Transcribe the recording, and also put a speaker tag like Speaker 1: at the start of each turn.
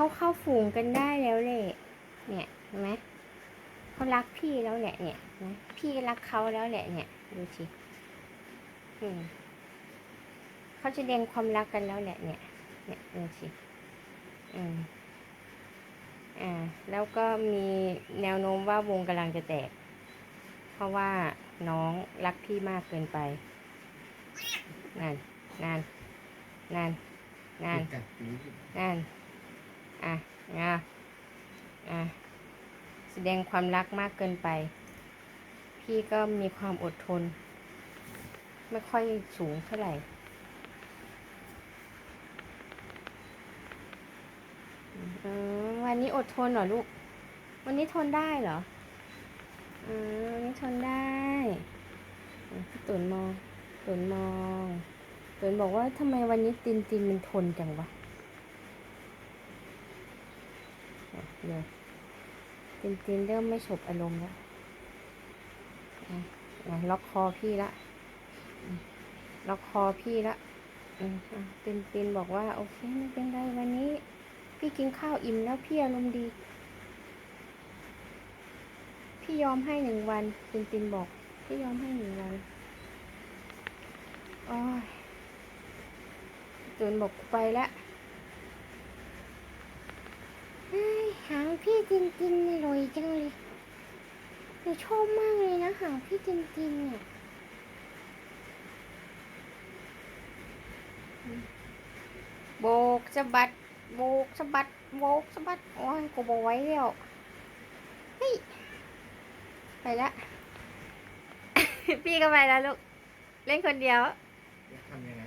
Speaker 1: เขาเข้าฝูงกันได้แล้วแหละเนี่ยเห็นไหมเขารักพี่แล้วแหละเนี่ยนะพี่รักเขาแล้วแหละเนี่ยดูสิอืมเขาจะแสดงความรักกันแล้วแหละ เนี่ย เนี่ยดูสิอืมอ่า แล้วก็มีแนวโน้มว่าวงกำลังจะแตก เพราะว่าน้องรักพี่มากเกินไป นั่น นั่น นั่น นั่น
Speaker 2: กัดนิ้ว
Speaker 1: นั่น อะอะแสดงความรักมากเกินไป พี่ก็มีความอดทน ไม่ค่อยสูงเท่าไหร่อืมวันนี้อดทนเหรอลูก วันนี้ทนได้เหรออืมวันนี้ทนได้พี่ตุนมองตุนมองตุนบอกว่าทำไมวันนี้ตินตินมันทนจังวะอะ เลยตินตินเริ่มไม่ฉบอารมณ์แล้วล็อกคอพี่ละล็อกคอพี่ละตินตินบอกว่า โอเคไม่เป็นไรวันนี้ พี่กินข้าวอิ่มแล้วพี่อารมณ์ดี พี่ยอมให้หนึ่งวันตินตินบอก พี่ยอมให้หนึ่งวันอ้ยตุนบอกไปแล้วเฮ้ยหาง พี่ตินตินอร่อยจังเลยหนูชอบมากเลยนะหางพี่ตินตินเนี่ยโบกสะบัดโบกสะบัดโบกสะบัดโอ้ยกูบอกไว้แล้วเฮ้ยไปละพี่ก็ไปแล้วลูก เล่นคนเดียว
Speaker 2: ทำยัง